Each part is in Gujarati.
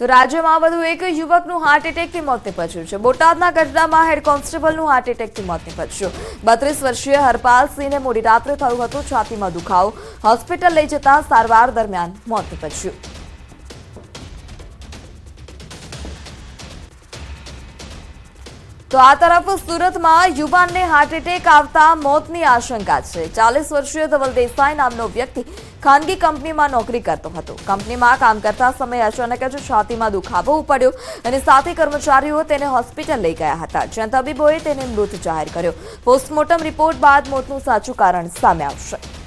તો રાજ્યમાં વધુ એક યુવકનું હાર્ટ એટેકથી મોત નીપજ્યું છે. બોટાદના ઘટનામાં હેડ કોન્સ્ટેબલનું હાર્ટ એટેકથી મોત નીપજ્યું. બત્રીસ વર્ષીય હરપાલસિંહને મોડી રાત્રે થયું હતું છાતીમાં દુખાવો. હોસ્પિટલ લઈ જતા સારવાર દરમિયાન મોત નીપજ્યું. તો આ તરફ સુરતમાં યુવાનને હાર્ટ એટેક આવતા મોતની આશંકા છે. ચાલીસ વર્ષીય ધવલ દેસાઈ નામનો વ્યક્તિ ખાનગી કંપનીમાં નોકરી કરતો હતો. કંપનીમાં કામ કરતા સમયે અચાનક જ છાતીમાં દુખાવો ઉપડ્યો અને સાથે કર્મચારીઓ તેને હોસ્પિટલ લઈ ગયા હતા. જ્યાં તબીબોએ તેને મૃત જાહેર કર્યો. પોસ્ટમોર્ટમ રિપોર્ટ બાદ મોતનું સાચું કારણ સામે આવશે.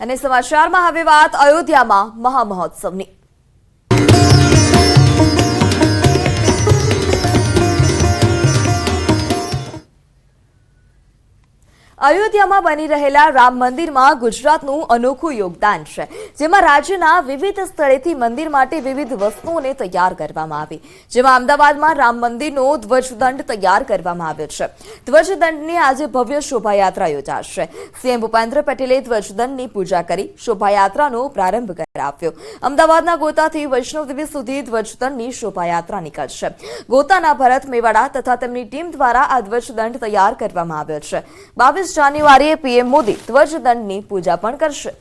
અને સમાચારમાં હવે વાત અયોધ્યામાં મહામહોત્સવની. અયોધ્યામાં બની રહેલા રામ મંદિરમાં ગુજરાતનું અનોખું યોગદાન છે, જેમાં રાજ્યના વિવિધ સ્થળેથી મંદિર માટે વિવિધ વસ્તુઓને તૈયાર કરવામાં આવી. જેમાં અમદાવાદમાં રામ મંદિરનો ધ્વજદંડ તૈયાર કરવામાં આવ્યો છે. ધ્વજદંડની આજે ભવ્ય શોભાયાત્રા યોજાશે. સીએમ ભૂપેન્દ્ર પટેલે ધ્વજદંડની પૂજા કરી શોભાયાત્રાનો પ્રારંભ કરાવ્યો. અમદાવાદના ગોતાથી વૈષ્ણવદેવી સુધી ધ્વજદંડની શોભાયાત્રા નીકળશે. ગોતાના ભરત મેવાડા તથા તેમની ટીમ દ્વારા આ ધ્વજદંડ તૈયાર કરવામાં આવ્યો છે. બાવીસ જાન્યુઆરીએ પીએમ મોદી ધ્વજદંડની પૂજા પણ કરશે.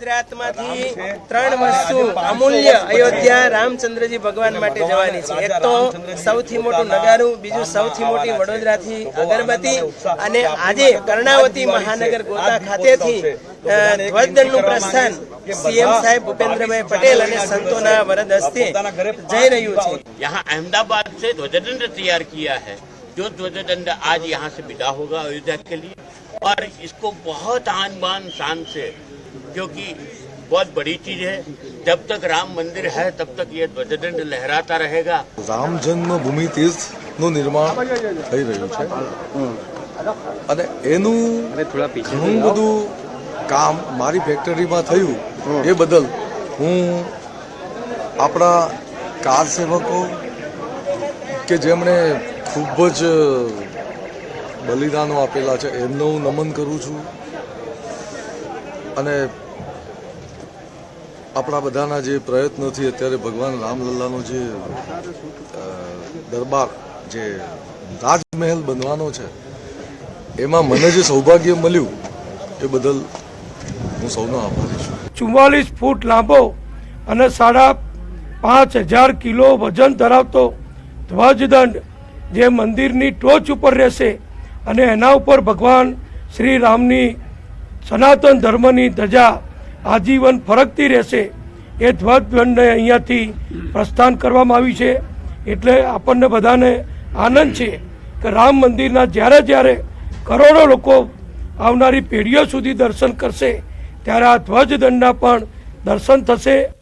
ગુજરાતમાંથી ત્રણ વસ્તુ અમૂલ્ય અયોધ્યા રામચંદ્રજી ભગવાન માટે જવાની છે. એક તો સૌથી મોટું નગારું, બીજું સૌથી મોટી વડોદરાથી અગરબત્તી અને આજે કર્ણાવતી મહાનગર ગોતા ખાતેથી ધ્વજદંડનું પ્રસ્થાન સીએમ સાહેબ ભૂપેન્દ્રભાઈ પટેલ અને સંતોના વરદ હસ્તે જઈ રહ્યું છે यहाँ अहमदाबाद से ध्वजदंड तैयार किया है जो ध्वजदंड आज यहाँ से विदा होगा अयोध्या के लिए और इसको बहुत आन बान शान से क्योंकि बहुत बड़ी चीज है जब तक राम मंदिर है तब तक ये ध्वजदंड लहराता रहेगा રામ જન્મભૂમિ તીર્થનું નિર્માણ થઈ રહ્યું છે અને એનું ઘણું બધું કામ મારી ફેક્ટરીમાં થયું એ બદલ હું આપણા કાર સેવકો કે જેમણે ખૂબ જ બલિદાનો આપેલા છે એમને હું નમન કરું છું. અને આપણા બધાના જે પ્રયત્નથી અત્યારે ભગવાન રામલલ્લાનો જે દરબાર જે રાજમહેલ બનવાનો છે એમાં મને જે સૌભાગ્ય મળ્યું એ બદલ હું સૌનો આભારી છું. ફૂટ લાંબો અને સાડા પાંચ હજાર કિલો વજન ધરાવતો ધ્વજદંડ જે મંદિરની ટોચ ઉપર રહેશે અને એના ઉપર ભગવાન શ્રી રામની સનાતન ધર્મની ધજા આજીવન ફરકતી રહેશે, એ ધ્વજદંડને અહીંયાથી પ્રસ્થાન કરવામાં આવ્યું છે. એટલે આપણને બધાને આનંદ છે કે રામ મંદિરના જ્યારે જ્યારે કરોડો લોકો આવનારી પેઢીઓ સુધી દર્શન કરશે. ત્યારે આ ધ્વજદંડના પણ દર્શન થશે.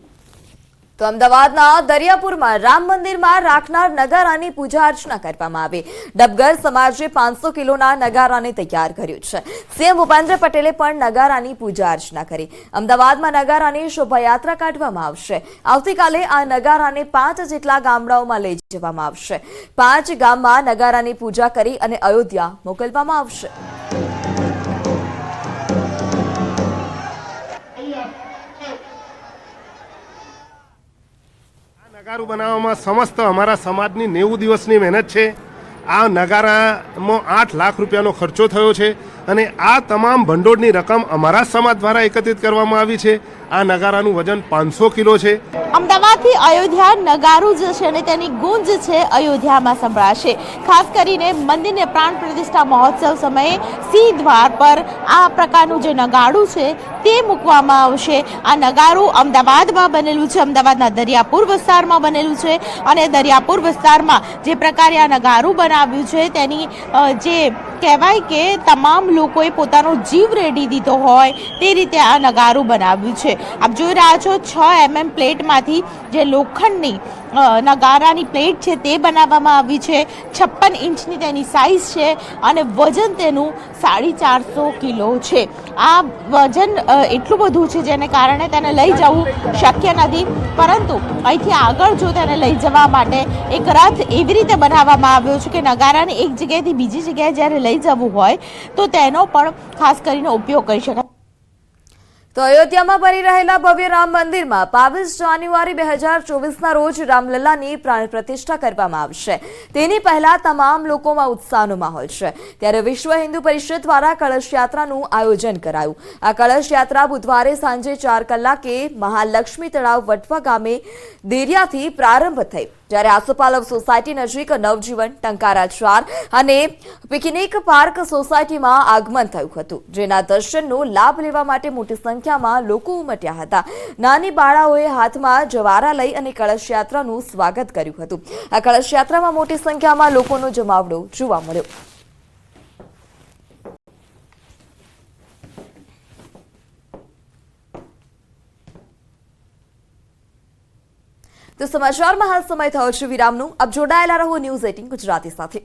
તો અમદાવાદના દરિયાપુરમાં રામ મંદિરમાં રાખનાર નગારાની પૂજા અર્ચના કરવામાં આવી. ડબગર સમાજે પાંચસો કિલોના નગારાને તૈયાર કર્યું છે. સીએમ ભૂપેન્દ્ર પટેલે પણ નગારાની પૂજા અર્ચના કરી. અમદાવાદમાં નગારાની શોભાયાત્રા કાઢવામાં આવશે. આવતીકાલે આ નગારાને પાંચ જેટલા ગામડાઓમાં લઈ જવામાં આવશે. પાંચ ગામમાં નગારાની પૂજા કરી અને અયોધ્યા મોકલવામાં આવશે. નગારું બનાવવામાં સમસ્ત અમારા સમાજની નેવું દિવસની મહેનત છે. આ નગારામાં આઠ લાખ રૂપિયાનો ખર્ચો થયો છે અને આ તમામ ભંડોળની રકમ અમારા સમાજ દ્વારા એકત્રિત કરવામાં આવી છે. આ નગારાનું વજન પાંચસો કિલો છે. અમદાવાદથી અયોધ્યા નગારું જે છે અને તેની ગુંજ છે અયોધ્યામાં સંભળાશે. ખાસ કરીને મંદિરને પ્રાણ પ્રતિષ્ઠા મહોત્સવ સમયે સિંહ દ્વાર પર આ પ્રકારનું જે નગાડું છે તે મૂકવામાં આવશે. આ નગારું અમદાવાદમાં બનેલું છે. અમદાવાદના દરિયાપુર વિસ્તારમાં બનેલું છે અને દરિયાપુર વિસ્તારમાં જે પ્રકારે આ નગારું બનાવ્યું છે તેની જે કહેવાય કે તમામ લોકોએ પોતાનો જીવ રેડી દીધો હોય તે રીતે આ નગારું બનાવ્યું છે. આપ જોઈ રહ્યા છો છ એમએમ પ્લેટમાંથી જે લોખંડની નગારાની પ્લેટ છે તે બનાવવામાં આવી છે. છપ્પન ઇંચની તેની સાઇઝ છે અને વજન તેનું સાડી ચારસો કિલો છે. આ વજન એટલું બધું છે જેને કારણે તેને લઈ જવું શક્ય નથી. પરંતુ અહીંથી આગળ જો તેને લઈ જવા માટે એક રથ એવી રીતે બનાવવામાં આવ્યો છે કે નગારાને એક જગ્યાએથી બીજી જગ્યાએ જ્યારે લઈ જવું હોય, તો તેનો પણ ખાસ કરીને ઉપયોગ કરી શકાય. તો અયોધ્યામાં બની રહેલા ભવ્ય રામ મંદિરમાં બાવીસ જાન્યુઆરી બે હજાર ચોવીસના રોજ રામલલ્લાની પ્રાણ પ્રતિષ્ઠા કરવામાં આવશે. તેની પહેલા તમામ લોકોમાં ઉત્સાહનો માહોલ છે. ત્યારે વિશ્વ હિન્દુ પરિષદ દ્વારા કળશ યાત્રાનું આયોજન કરાયું. આ કળશ યાત્રા બુધવારે સાંજે ચાર કલાકે મહાલક્ષ્મી તળાવ વટવા ગામે દેરિયાથી પ્રારંભ થઈ. જ્યારે આસોપાલવ સોસાયટી નજીક નવજીવન ટંકારા ચાર અને પિકનિક પાર્ક સોસાયટીમાં આગમન થયું હતું, જેના દર્શનનો લાભ લેવા માટે મોટી સંખ્યામાં લોકો ઉમટ્યા હતા. નાની બાળાઓએ હાથમાં જવારા લઈ અને કળશ યાત્રાનું સ્વાગત કર્યું હતું. આ કળશ યાત્રામાં મોટી સંખ્યામાં લોકોનો જમાવડો જોવા મળ્યો. તો સમાચારમાં હાલ સમય થયો છે વિરામનું. આપ જોડાયેલા રહો ન્યૂઝ એટીન ગુજરાતી સાથે.